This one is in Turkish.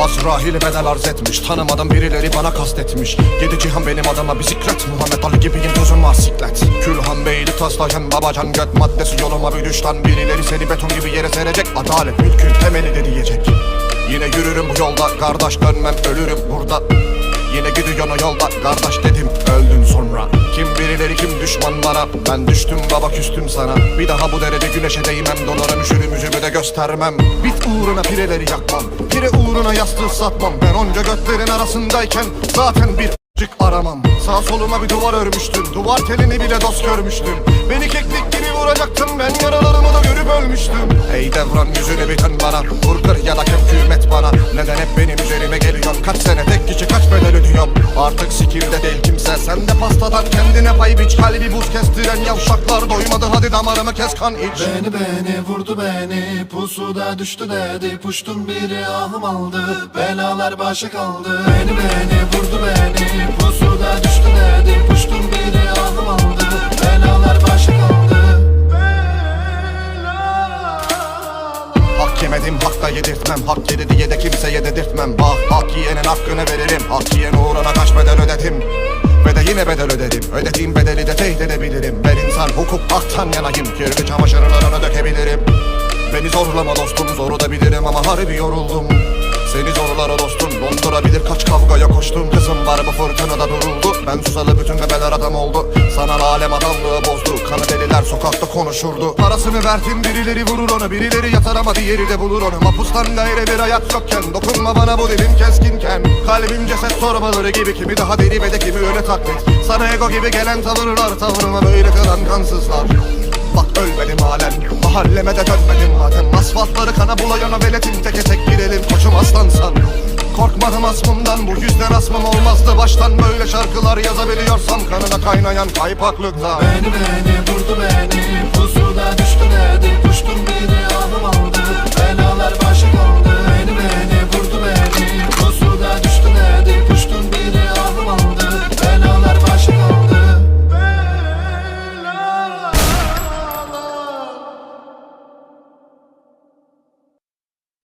Azrail bedel arz etmiş. Tanımadan birileri bana kastetmiş Yedi cihan benim adama bisiklet Muhammed Ali gibiyim gözüm var siklet. Külhan Beyli taslayan babacan göt maddesi. Yoluma bir düşten birileri seni beton gibi yere serecek. Adalet mülkün temeli de diyecek. Yine yürürüm bu yolda Kardeş dönmem ölürüm burada. Yine gidiyorsun o yolda Kardeş sonra Kim birileri kim düşman bana Ben düştüm baba küstüm sana. Bir daha bu derece güneşe değmem Dolarım üşürüm yüzümü de göstermem. Bit uğruna pireleri yakmam Pire uğruna yastığı satmam. Ben onca götlerin arasındayken Zaten bir Çık aramam. Sağ soluma bir duvar örmüştün Duvar telini bile dost görmüştün Beni keklik gibi vuracaktın Ben yaralarımı da görüp ölmüştüm. Ey devran yüzünü bir dön bana Vur kır ya da hükümet bana. Neden hep benim üzerime geliyorsun? Kaç sene tek Sen de pastadan kendine pay biç. Kalbi buz kestiren yavşaklar Doymadı. Hadi damarımı kes kan iç. Beni beni vurdu beni. Pusuda düştü dedi. Puştun biri ahım aldı. Belalar başa kaldı. Beni beni vurdu beni. Pusuda düştü dedi. Puştun biri ahım aldı. Belalar başa kaldı. Hak yemedim hak da yedirtmem. Hak yedi diye de kimseye dedirtmem. Bak hak yiyenin hakkını veririm. Hak yiyen uğruna kaç bedel de yine bedel ödedim Ödediğim bedeli de teyit edebilirim. Ben insan hukuk haktan yanayım. Kirli çamaşırlarını dökebilirim. Beni zorlama dostum zoru da bilirim ama harbi yoruldum. Seni zorlar o dostum dondurabilir kaç kavgaya koştum. Kızım var bu fırtınada duruldu. Ben susalı bütün bebeler adam oldu. Sana alem adamlığı bozdu Deliler sokakta konuşurdu. Parasını verdim birileri vurur onu. Birileri yatar ama diğeri de bulur onu. Mapustan gayrı bir hayat yokken Dokunma bana bu dilim keskinken. Kalbim ceset torbaları gibi Kimi daha deli ve de kimi öyle taklit. Sana ego gibi gelen tavırlar Tavrıma böyle kılan kansızlar. Bak ölmedim halen Mahalleme de dönmedim. Madem Asfaltları kana bulayana veletin teke tek girelim Koçum aslansan Korkmadım asmımdan bu yüzden asmım olmazdı. Baştan böyle şarkılar yazabiliyorsam Kanına kaynayan kaypaklıkta Beni beni vurdu beni Pusuda